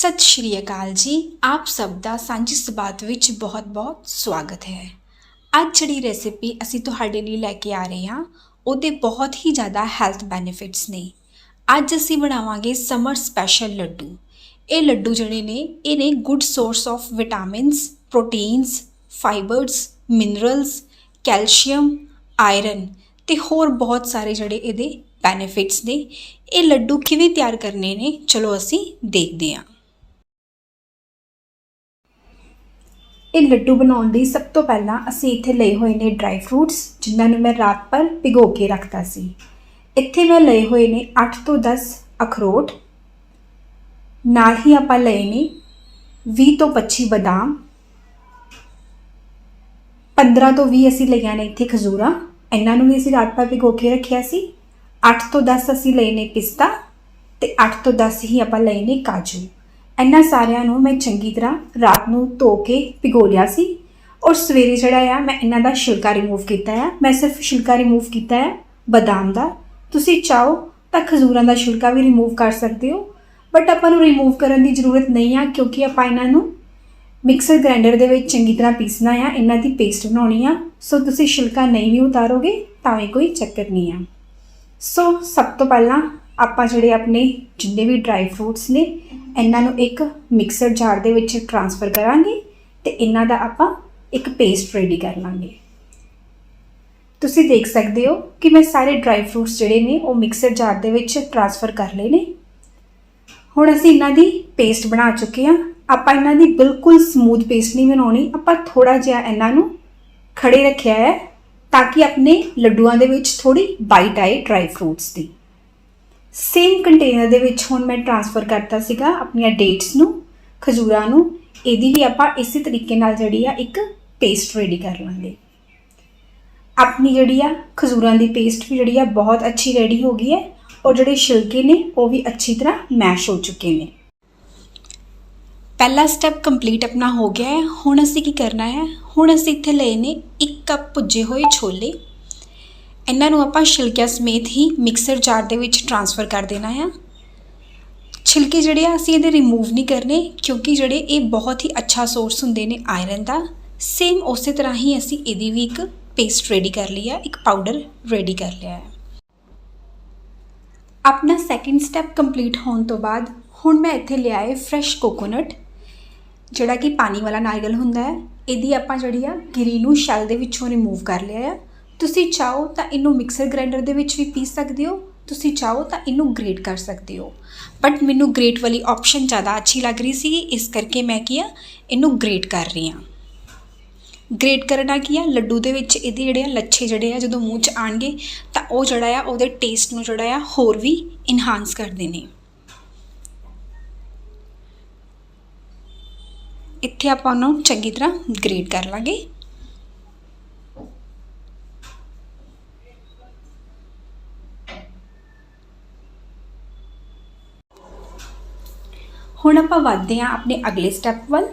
ਸਤਿ ਸ਼੍ਰੀ ਅਕਾਲ ਜੀ। ਆਪ ਸਭ ਦਾ ਸਾਂਝੀ ਸਬਾਤ ਵਿੱਚ ਬਹੁਤ-ਬਹੁਤ ਸਵਾਗਤ ਹੈ। ਅੱਜ ਜਿਹੜੀ ਰੈਸਿਪੀ ਅਸੀਂ ਤੁਹਾਡੇ ਲਈ ਲੈ ਕੇ ਆ ਰਹੇ ਹਾਂ, ਉਹਦੇ ਬਹੁਤ ਹੀ ਜ਼ਿਆਦਾ ਹੈਲਥ ਬੈਨੀਫਿਟਸ ਨੇ। ਅੱਜ ਅਸੀਂ ਬਣਾਵਾਂਗੇ ਸਮਰ ਸਪੈਸ਼ਲ ਲੱਡੂ। ਇਹ ਲੱਡੂ ਜਿਹੜੇ ਨੇ, ਇਹ ਨੇ good source of vitamins proteins fibres minerals calcium iron ਤੇ ਹੋਰ ਬਹੁਤ ਸਾਰੇ ਜਿਹੜੇ ਇਹਦੇ ਬੈਨੀਫਿਟਸ ਨੇ। ਇਹ ਲੱਡੂ ਕਿਵੇਂ ਤਿਆਰ ਕਰਨੇ ਨੇ, ਚਲੋ ਅਸੀਂ ਦੇਖਦੇ ਹਾਂ। ਇਹ ਲੱਡੂ ਬਣਾਉਣ ਲਈ ਸਭ ਤੋਂ ਪਹਿਲਾਂ ਅਸੀਂ ਇੱਥੇ ਲਏ ਹੋਏ ਨੇ ਡਰਾਈ ਫਰੂਟਸ ਜਿਨ੍ਹਾਂ ਨੂੰ ਮੈਂ ਰਾਤ ਭਰ ਭਿਗੋ ਕੇ ਰੱਖਤਾ ਸੀ। ਇੱਥੇ ਮੈਂ ਲਏ ਹੋਏ ਨੇ 8 ਤੋਂ 10 ਅਖਰੋਟ। ਨਾਲ ਹੀ ਆਪਾਂ ਲਏ ਨੇ 20 ਤੋਂ 25 ਬਦਾਮ। 15 ਤੋਂ 20 ਅਸੀਂ ਲਈਆਂ ਨੇ ਇੱਥੇ ਖਜੂਰਾਂ। ਇਹਨਾਂ ਨੂੰ ਵੀ ਅਸੀਂ ਰਾਤ ਭਰ ਭਿਗੋ ਕੇ ਰੱਖਿਆ ਸੀ। 8 ਤੋਂ 10 ਅਸੀਂ ਲਏ ਨੇ ਪਿਸਤਾ ਤੇ 8 ਤੋਂ 10 ਹੀ ਆਪਾਂ ਲਏ ਨੇ ਕਾਜੂ। ਇਹਨਾਂ ਸਾਰਿਆਂ ਨੂੰ ਮੈਂ ਚੰਗੀ ਤਰ੍ਹਾਂ ਰਾਤ ਨੂੰ ਧੋ ਕੇ ਭਿਗੋ ਲਿਆ ਸੀ ਔਰ ਸਵੇਰੇ ਜਿਹੜਾ ਆ, ਮੈਂ ਇਹਨਾਂ ਦਾ ਛਿਲਕਾ ਰਿਮੂਵ ਕੀਤਾ ਆ। ਮੈਂ ਸਿਰਫ ਛਿਲਕਾ ਰਿਮੂਵ ਕੀਤਾ ਹੈ ਬਦਾਮ ਦਾ। ਤੁਸੀਂ ਚਾਹੋ ਤਾਂ ਖਜੂਰਾਂ ਦਾ ਛਿਲਕਾ ਵੀ ਰਿਮੂਵ ਕਰ ਸਕਦੇ ਹੋ ਬਟ ਆਪਾਂ ਨੂੰ ਰਿਮੂਵ ਕਰਨ ਦੀ ਜ਼ਰੂਰਤ ਨਹੀਂ ਆ, ਕਿਉਂਕਿ ਆਪਾਂ ਇਹਨਾਂ ਨੂੰ ਮਿਕਸਰ ਗ੍ਰਾਈਂਡਰ ਦੇ ਵਿੱਚ ਚੰਗੀ ਤਰ੍ਹਾਂ ਪੀਸਣਾ ਆ, ਇਹਨਾਂ ਦੀ ਪੇਸਟ ਬਣਾਉਣੀ ਆ। ਸੋ ਤੁਸੀਂ ਛਿਲਕਾ ਨਹੀਂ ਵੀ ਉਤਾਰੋਗੇ ਤਾਂ ਵੀ ਕੋਈ ਚੱਕਰ ਨਹੀਂ ਆ। ਸੋ ਸਭ ਤੋਂ ਪਹਿਲਾਂ ਆਪਾਂ ਜਿਹੜੇ ਆਪਣੇ ਜਿੰਨੇ ਵੀ ਡਰਾਈ ਫਰੂਟਸ ਨੇ ਇਹਨਾਂ ਨੂੰ ਇੱਕ ਮਿਕਸਰ ਜਾਰ ਦੇ ਵਿੱਚ ਟਰਾਂਸਫਰ ਕਰਾਂਗੇ ਤੇ ਇਹਨਾਂ ਦਾ ਆਪਾਂ ਇੱਕ ਪੇਸਟ ਰੈਡੀ ਕਰ ਲਾਂਗੇ। ਤੁਸੀਂ ਦੇਖ ਸਕਦੇ ਹੋ ਕਿ ਮੈਂ ਸਾਰੇ ਡਰਾਈ ਫਰੂਟਸ ਜਿਹੜੇ ਨੇ ਉਹ ਮਿਕਸਰ ਜਾਰ ਦੇ ਵਿੱਚ ਟਰਾਂਸਫਰ ਕਰ ਲਏ ਨੇ। ਹੁਣ ਅਸੀਂ ਇਹਨਾਂ ਦੀ ਪੇਸਟ ਬਣਾ ਚੁੱਕੇ ਹਾਂ। ਆਪਾਂ ਇਹਨਾਂ ਦੀ ਬਿਲਕੁਲ ਸਮੂਥ ਪੇਸਟ ਨਹੀਂ ਬਣਾਉਣੀ। ਆਪਾਂ ਥੋੜਾ ਜਿਹਾ ਇਹਨਾਂ ਨੂੰ ਖੜੇ ਰੱਖਿਆ ਹੈ ਤਾਂ ਕਿ ਆਪਣੇ ਲੱਡੂਆਂ ਦੇ ਵਿੱਚ ਥੋੜੀ ਬਾਈਟ ਆਏ ਡਰਾਈ ਫਰੂਟਸ ਦੀ। ਸੇਮ ਕੰਟੇਨਰ ਦੇ ਵਿੱਚ ਹੁਣ ਮੈਂ ਟਰਾਂਸਫਰ ਕਰਤਾ ਸੀਗਾ ਆਪਣੀਆਂ ਡੇਟਸ ਨੂੰ, ਖਜੂਰਾਂ ਨੂੰ। ਇਹਦੀ ਵੀ ਆਪਾਂ ਇਸੇ ਤਰੀਕੇ ਨਾਲ ਜਿਹੜੀ ਆ ਇੱਕ ਪੇਸਟ ਰੈਡੀ ਕਰ ਲਾਂਗੇ। ਆਪਣੀ ਜਿਹੜੀ ਆ ਖਜੂਰਾਂ ਦੀ ਪੇਸਟ ਵੀ ਜਿਹੜੀ ਆ ਬਹੁਤ ਅੱਛੀ ਰੈਡੀ ਹੋ ਗਈ ਹੈ। ਔਰ ਜਿਹੜੇ ਛਿਲਕੇ ਨੇ, ਉਹ ਵੀ ਅੱਛੀ ਤਰ੍ਹਾਂ ਮੈਸ਼ ਹੋ ਚੁੱਕੇ ਨੇ। ਪਹਿਲਾ ਸਟੈਪ ਕੰਪਲੀਟ ਆਪਣਾ ਹੋ ਗਿਆ ਹੈ। ਹੁਣ ਅਸੀਂ ਕੀ ਕਰਨਾ ਹੈ? ਹੁਣ ਅਸੀਂ ਇੱਥੇ ਲਏ ਨੇ 1 ਕੱਪ ਭੁੱਜੇ ਹੋਏ ਛੋਲੇ। ਇਹਨਾਂ ਨੂੰ ਆਪਾਂ ਛਿਲਕਿਆਂ ਸਮੇਤ ਹੀ ਮਿਕਸਰ ਜਾਰ ਦੇ ਵਿੱਚ ਟਰਾਂਸਫਰ ਕਰ ਦੇਣਾ ਆ। ਛਿਲਕੇ ਜਿਹੜੇ ਆ ਅਸੀਂ ਇਹਦੇ ਰਿਮੂਵ ਨਹੀਂ ਕਰਨੇ ਕਿਉਂਕਿ ਜਿਹੜੇ ਇਹ ਬਹੁਤ ਹੀ ਅੱਛਾ ਸੋਰਸ ਹੁੰਦੇ ਨੇ ਆਇਰਨ ਦਾ। ਸੇਮ ਉਸੇ ਤਰ੍ਹਾਂ ਹੀ ਅਸੀਂ ਇਹਦੀ ਵੀ ਇੱਕ ਪੇਸਟ ਰੈਡੀ ਕਰ ਲਈ ਆ, ਇੱਕ ਪਾਊਡਰ ਰੈਡੀ ਕਰ ਲਿਆ ਹੈ ਆਪਣਾ ਸੈਕਿੰਡ ਸਟੈਪ ਕੰਪਲੀਟ ਹੋਣ ਤੋਂ ਬਾਅਦ ਹੁਣ ਮੈਂ ਇੱਥੇ ਲਿਆਏ ਫਰੈਸ਼ ਕੋਕੋਨਟ ਜਿਹੜਾ ਕਿ ਪਾਣੀ ਵਾਲਾ ਨਾਰੀਅਲ ਹੁੰਦਾ ਹੈ ਇਹਦੀ ਆਪਾਂ ਜਿਹੜੀ ਆ ਗਿਰੀ ਨੂੰ ਸ਼ੈਲ ਦੇ ਵਿੱਚੋਂ ਰਿਮੂਵ ਕਰ ਲਿਆ ਆ। ਤੁਸੀਂ ਚਾਹੋ ਤਾਂ ਇਹਨੂੰ ਮਿਕਸਰ ਗ੍ਰਾਈਂਡਰ ਦੇ ਵਿੱਚ ਵੀ ਪੀਸ ਸਕਦੇ ਹੋ, ਤੁਸੀਂ ਚਾਹੋ ਤਾਂ ਇਹਨੂੰ ਗ੍ਰੇਟ ਕਰ ਸਕਦੇ ਹੋ। ਬਟ ਮੈਨੂੰ ਗ੍ਰੇਟ ਵਾਲੀ ਆਪਸ਼ਨ ਜ਼ਿਆਦਾ ਅੱਛੀ ਲੱਗ ਰਹੀ ਸੀ ਇਸ ਕਰਕੇ ਮੈਂ ਕੀ ਆ, ਇਹਨੂੰ ਗ੍ਰੇਟ ਕਰ ਰਹੀ ਹਾਂ। ਗ੍ਰੇਟ ਕਰਨਾ ਕੀ ਆ, ਲੱਡੂ ਦੇ ਵਿੱਚ ਇਹਦੇ ਜਿਹੜੇ ਆ ਲੱਛੇ ਜਿਹੜੇ ਆ, ਜਦੋਂ ਮੂੰਹ 'ਚ ਆਣਗੇ, ਤਾਂ ਉਹ ਜਿਹੜਾ ਆ, ਉਹਦੇ ਟੇਸਟ ਨੂੰ ਜਿਹੜਾ ਆ ਹੋਰ ਵੀ ਇਨਹਾਂਸ ਕਰਦੇ ਨੇ। ਇੱਥੇ ਆਪਾਂ ਉਹਨੂੰ ਚੰਗੀ ਤਰ੍ਹਾਂ ਗ੍ਰੇਟ ਕਰ ਲਾਂਗੇ। ਹੁਣ ਆਪਾਂ ਵਧਦੇ ਹਾਂ ਆਪਣੇ ਅਗਲੇ ਸਟੈਪ ਵੱਲ।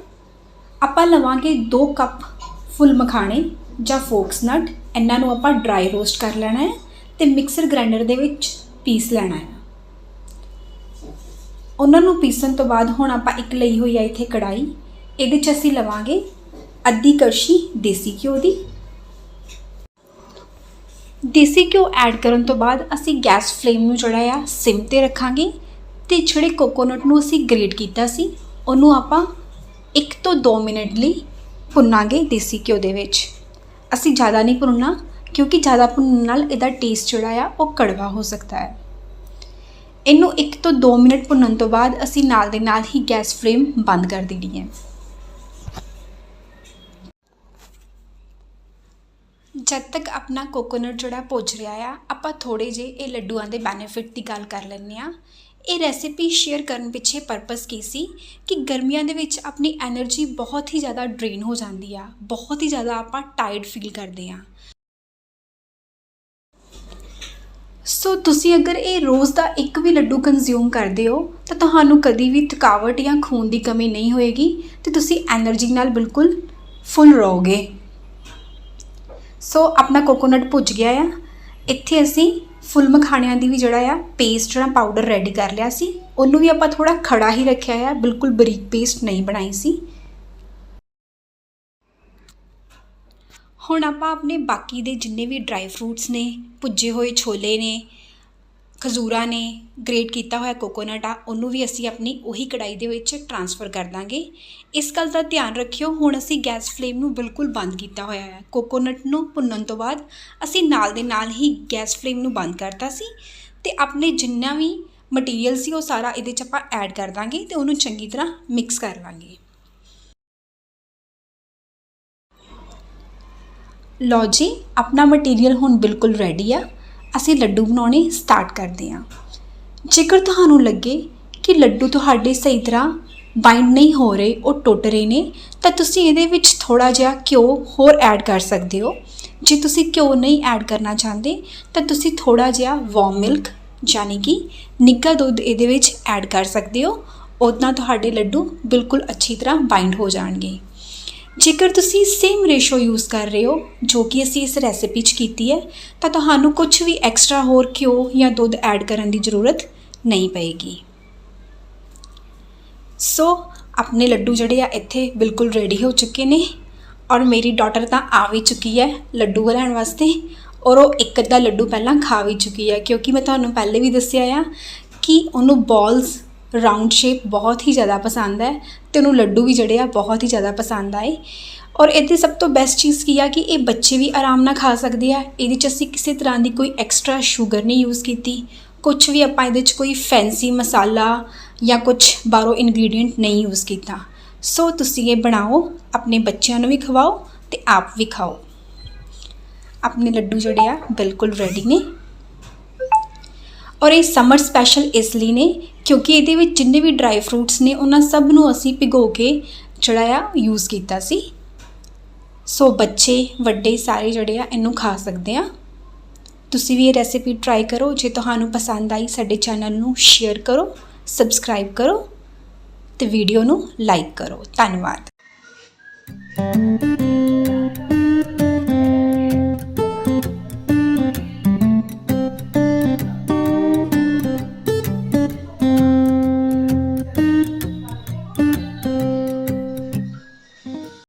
ਆਪਾਂ ਲਵਾਂਗੇ 2 ਕੱਪ ਫੁੱਲ ਮਖਾਣੇ ਜਾਂ ਫੋਕਸ ਨਟ ਇਹਨਾਂ ਨੂੰ ਆਪਾਂ ਡਰਾਈ ਰੋਸਟ ਕਰ ਲੈਣਾ ਹੈ ਤੇ ਮਿਕਸਰ ਗ੍ਰਾਈਂਡਰ ਦੇ ਵਿੱਚ ਪੀਸ ਲੈਣਾ ਹੈ। ਉਹਨਾਂ ਨੂੰ ਪੀਸਣ ਤੋਂ ਬਾਅਦ ਹੁਣ ਆਪਾਂ ਇੱਕ ਲਈ ਹੋਈ ਆ ਇੱਥੇ ਕੜਾਈ ਇਹਦੇ 'ਚ ਅਸੀਂ ਲਵਾਂਗੇ ਅੱਧੀ ਕੜਛੀ ਦੇਸੀ ਘਿਓ ਦੀ। ਦੇਸੀ ਘਿਓ ਐਡ ਕਰਨ ਤੋਂ ਬਾਅਦ ਅਸੀਂ ਗੈਸ ਫਲੇਮ ਨੂੰ ਜਿਹੜਾ ਆ ਸਿਮ ਤੇ ਰੱਖਾਂਗੇ। ਤੇ ਜਿਹੜੇ ਕੋਕੋਨਟ ਨੂੰ ਅਸੀਂ ਗ੍ਰੇਟ ਕੀਤਾ ਸੀ, ਉਹਨੂੰ ਆਪਾਂ 1 ਤੋਂ 2 ਮਿੰਟ ਲਈ ਭੁੰਨਾਂਗੇ ਦੇਸੀ ਘਿਓ ਦੇ ਵਿੱਚ। ਅਸੀਂ ਜ਼ਿਆਦਾ ਨਹੀਂ ਭੁੰਨਣਾ, ਕਿਉਂਕਿ ਜ਼ਿਆਦਾ ਭੁੰਨਣ ਨਾਲ ਇਹਦਾ ਟੇਸਟ ਜਿਹੜਾ ਆ, ਉਹ ਕੜਵਾ ਹੋ ਸਕਦਾ ਹੈ। ਇਹਨੂੰ 1 ਤੋਂ 2 ਮਿੰਟ ਭੁੰਨਣ ਤੋਂ ਬਾਅਦ ਅਸੀਂ ਨਾਲ ਦੇ ਨਾਲ ਹੀ ਗੈਸ ਫਲੇਮ ਬੰਦ ਕਰ ਦੇਣੀ ਹੈ। ਜਦ ਤੱਕ ਆਪਣਾ ਕੋਕੋਨਟ ਜਿਹੜਾ ਭੁੱਜ ਰਿਹਾ ਆ, ਆਪਾਂ ਥੋੜੇ ਜੇ ਇਹ ਲੱਡੂਆਂ ਦੇ ਬੈਨੀਫਿਟ ਦੀ ਗੱਲ ਕਰ ਲੈਂਦੇ ਆ ਇਹ ਰੈਸਿਪੀ ਸ਼ੇਅਰ ਕਰਨ ਪਿੱਛੇ ਪਰਪਸ ਕੀ ਸੀ? ਕਿ ਗਰਮੀਆਂ ਦੇ ਵਿੱਚ ਆਪਣੀ એનર્ਜੀ ਬਹੁਤ ਹੀ ਜ਼ਿਆਦਾ ਡਰੇਨ ਹੋ ਜਾਂਦੀ ਆ, ਬਹੁਤ ਹੀ ਜ਼ਿਆਦਾ ਆਪਾਂ ਟਾਇਰਡ ਫੀਲ ਕਰਦੇ ਆ। ਸੋ ਤੁਸੀਂ ਅਗਰ ਇਹ ਰੋਜ਼ ਦਾ ਇੱਕ ਵੀ ਲੱਡੂ ਕੰਜ਼ਿਊਮ ਕਰਦੇ ਹੋ, ਤਾਂ ਤੁਹਾਨੂੰ ਕਦੀ ਵੀ ਥਕਾਵਟ ਜਾਂ ਖੂਨ ਦੀ ਕਮੀ ਨਹੀਂ ਹੋਏਗੀ ਤੇ ਤੁਸੀਂ એનર્ਜੀ ਨਾਲ ਬਿਲਕੁਲ ਫੁੱਲ ਰਹੋਗੇ। ਸੋ ਆਪਣਾ ਕੋਕੋਨਟ ਭੁੱਜ ਗਿਆ ਆ। ਇੱਥੇ ਅਸੀਂ ਫੁੱਲ ਮਖਾਣਿਆਂ ਦੀ ਵੀ ਜਿਹੜਾ ਆ ਪੇਸਟ ਜਿਹੜਾ ਪਾਊਡਰ ਰੈਡੀ ਕਰ ਲਿਆ ਸੀ, ਉਹਨੂੰ ਵੀ ਆਪਾਂ ਥੋੜਾ ਖੜਾ ਹੀ ਰੱਖਿਆ ਆ, ਬਿਲਕੁਲ ਬਰੀਕ ਪੇਸਟ ਨਹੀਂ ਬਣਾਈ ਸੀ। ਹੁਣ ਆਪਾਂ ਆਪਣੇ ਬਾਕੀ ਦੇ ਜਿੰਨੇ ਵੀ ਡਰਾਈ ਫਰੂਟਸ ਨੇ, ਭੁੱਜੇ ਹੋਏ ਛੋਲੇ ਨੇ ਖਜੂਰਾਂ ਨੇ ਗ੍ਰੇਟ ਕੀਤਾ ਹੋਇਆ ਕੋਕੋਨਟ ਆ, ਉਹਨੂੰ ਵੀ ਅਸੀਂ ਆਪਣੀ ਉਹੀ ਕੜਾਈ ਦੇ ਵਿੱਚ ਟਰਾਂਸਫਰ ਕਰ ਦਾਂਗੇ। ਇਸ ਗੱਲ ਦਾ ਧਿਆਨ ਰੱਖਿਓ, ਹੁਣ ਅਸੀਂ ਗੈਸ ਫਲੇਮ ਨੂੰ ਬਿਲਕੁਲ ਬੰਦ ਕੀਤਾ ਹੋਇਆ ਹੈ ਕੋਕੋਨਟ ਨੂੰ ਭੁੰਨਣ ਤੋਂ ਬਾਅਦ ਅਸੀਂ ਨਾਲ ਦੇ ਨਾਲ ਹੀ ਗੈਸ ਫਲੇਮ ਨੂੰ ਬੰਦ ਕਰਤਾ ਸੀ ਤੇ ਆਪਣੇ ਜਿੰਨਾ ਵੀ ਮਟੀਰੀਅਲ ਸੀ, ਉਹ ਸਾਰਾ ਇਹਦੇ 'ਚ ਆਪਾਂ ਐਡ ਕਰ ਦਾਂਗੇ ਤੇ ਉਹਨੂੰ ਚੰਗੀ ਤਰ੍ਹਾਂ ਮਿਕਸ ਕਰ ਲਾਂਗੇ। ਲਓ ਜੀ, ਆਪਣਾ ਮਟੀਰੀਅਲ ਹੁਣ ਬਿਲਕੁਲ ਰੈਡੀ ਆ। ਅਸੀਂ ਲੱਡੂ ਬਣਾਉਣੇ ਸਟਾਰਟ ਕਰਦੇ ਹਾਂ। ਜੇਕਰ ਤੁਹਾਨੂੰ ਲੱਗੇ ਕਿ ਲੱਡੂ ਤੁਹਾਡੇ ਸਹੀ ਤਰ੍ਹਾਂ ਬਾਈਂਡ ਨਹੀਂ ਹੋ ਰਹੇ, ਉਹ ਟੁੱਟ ਰਹੇ ਨੇ, ਤਾਂ ਤੁਸੀਂ ਇਹਦੇ ਵਿੱਚ ਥੋੜਾ ਜਿਹਾ ਘਿਓ ਹੋਰ ਐਡ ਕਰ ਸਕਦੇ ਹੋ। ਜੇ ਤੁਸੀਂ ਘਿਓ ਨਹੀਂ ਐਡ ਕਰਨਾ ਚਾਹੁੰਦੇ, ਤਾਂ ਤੁਸੀਂ ਥੋੜਾ ਜਿਹਾ ਵਾਰਮ ਮਿਲਕ ਯਾਨੀ ਕਿ ਨਿੱਘਾ ਦੁੱਧ ਇਹਦੇ ਵਿੱਚ ਐਡ ਕਰ ਸਕਦੇ ਹੋ। ਉਦਾਂ ਤੁਹਾਡੇ ਲੱਡੂ ਬਿਲਕੁਲ ਅੱਛੀ ਤਰ੍ਹਾਂ ਬਾਈਂਡ ਹੋ ਜਾਣਗੇ। ਜੇਕਰ ਤੁਸੀਂ ਸੇਮ ਰੇਸ਼ੋ ਯੂਜ਼ ਕਰ ਰਹੇ ਹੋ, ਜੋ ਕਿ ਅਸੀਂ ਇਸ ਰੈਸਿਪੀ 'ਚ ਕੀਤੀ ਹੈ, ਤਾਂ ਤੁਹਾਨੂੰ ਕੁਝ ਵੀ ਐਕਸਟਰਾ ਹੋਰ ਘਿਓ ਜਾਂ ਦੁੱਧ ਐਡ ਕਰਨ ਦੀ ਜ਼ਰੂਰਤ ਨਹੀਂ ਪਏਗੀ। ਸੋ ਆਪਣੇ ਲੱਡੂ ਜਿਹੜੇ ਆ ਇੱਥੇ ਬਿਲਕੁਲ ਰੈਡੀ ਹੋ ਚੁੱਕੇ ਨੇ ਔਰ ਮੇਰੀ ਡਾਟਰ ਤਾਂ ਆ ਵੀ ਚੁੱਕੀ ਹੈ ਲੱਡੂ ਬਣਾਉਣ ਵਾਸਤੇ ਔਰ ਉਹ ਇੱਕ ਅੱਧਾ ਲੱਡੂ ਪਹਿਲਾਂ ਖਾ ਵੀ ਚੁੱਕੀ ਹੈ ਕਿਉਂਕਿ ਮੈਂ ਤੁਹਾਨੂੰ ਪਹਿਲੇ ਵੀ ਦੱਸਿਆ ਆ ਕਿ ਉਹਨੂੰ ਬਾਲਸ ਰਾਉਂਡ ਸ਼ੇਪ ਬਹੁਤ ਹੀ ਜ਼ਿਆਦਾ ਪਸੰਦ ਹੈ ਤੇ ਉਹਨੂੰ ਲੱਡੂ ਵੀ ਜਿਹੜੇ ਆ ਬਹੁਤ ਹੀ ਜ਼ਿਆਦਾ ਪਸੰਦ ਆਏ। ਔਰ ਇਹਦੇ ਸਭ ਤੋਂ ਬੈਸਟ ਚੀਜ਼ ਕੀ ਆ ਕਿ ਇਹ ਬੱਚੇ ਵੀ ਆਰਾਮ ਨਾਲ ਖਾ ਸਕਦੇ ਆ। ਇਹਦੇ 'ਚ ਅਸੀਂ ਕਿਸੇ ਤਰ੍ਹਾਂ ਦੀ ਕੋਈ ਐਕਸਟਰਾ ਸ਼ੂਗਰ ਨਹੀਂ ਯੂਜ਼ ਕੀਤੀ। ਕੁਝ ਵੀ ਆਪਾਂ ਇਹਦੇ 'ਚ ਕੋਈ ਫੈਂਸੀ ਮਸਾਲਾ ਜਾਂ ਕੁਝ ਬਾਹਰੋਂ ਇਨਗਰੀਡੀਅੰਟ ਨਹੀਂ ਯੂਜ਼ ਕੀਤਾ। ਸੋ ਤੁਸੀਂ ਇਹ ਬਣਾਓ, ਆਪਣੇ ਬੱਚਿਆਂ ਨੂੰ ਵੀ ਖਵਾਓ ਤੇ ਆਪ ਵੀ ਖਾਓ। ਆਪਣੇ ਲੱਡੂ ਜਿਹੜੇ ਆ ਬਿਲਕੁਲ ਰੈਡੀ ਨੇ। ਔਰ ਇਹ ਸਮਰ ਸਪੈਸ਼ਲ ਇਸ ਲਈ ਨੇ, ਕਿਉਂਕਿ ਇਹਦੇ ਵਿੱਚ ਜਿੰਨੇ ਵੀ ਡਰਾਈ ਫਰੂਟਸ ਨੇ, ਉਹਨਾਂ ਸਭ ਨੂੰ ਅਸੀਂ ਭਿਗੋ ਕੇ ਜਿਹੜਾ ਆ ਯੂਜ਼ ਕੀਤਾ ਸੀ। ਸੋ ਬੱਚੇ, ਵੱਡੇ ਸਾਰੇ ਜਿਹੜੇ ਆ, ਇਹਨੂੰ ਖਾ ਸਕਦੇ ਆ। ਤੁਸੀਂ ਵੀ ਇਹ ਰੈਸਿਪੀ ਟਰਾਈ ਕਰੋ, ਜੇ ਤੁਹਾਨੂੰ ਪਸੰਦ ਆਈ ਸਾਡੇ ਚੈਨਲ ਨੂੰ ਸ਼ੇਅਰ ਕਰੋ ਸਬਸਕ੍ਰਾਈਬ ਕਰੋ ਤੇ ਵੀਡੀਓ ਨੂੰ ਲਾਈਕ ਕਰੋ। ਧੰਨਵਾਦ।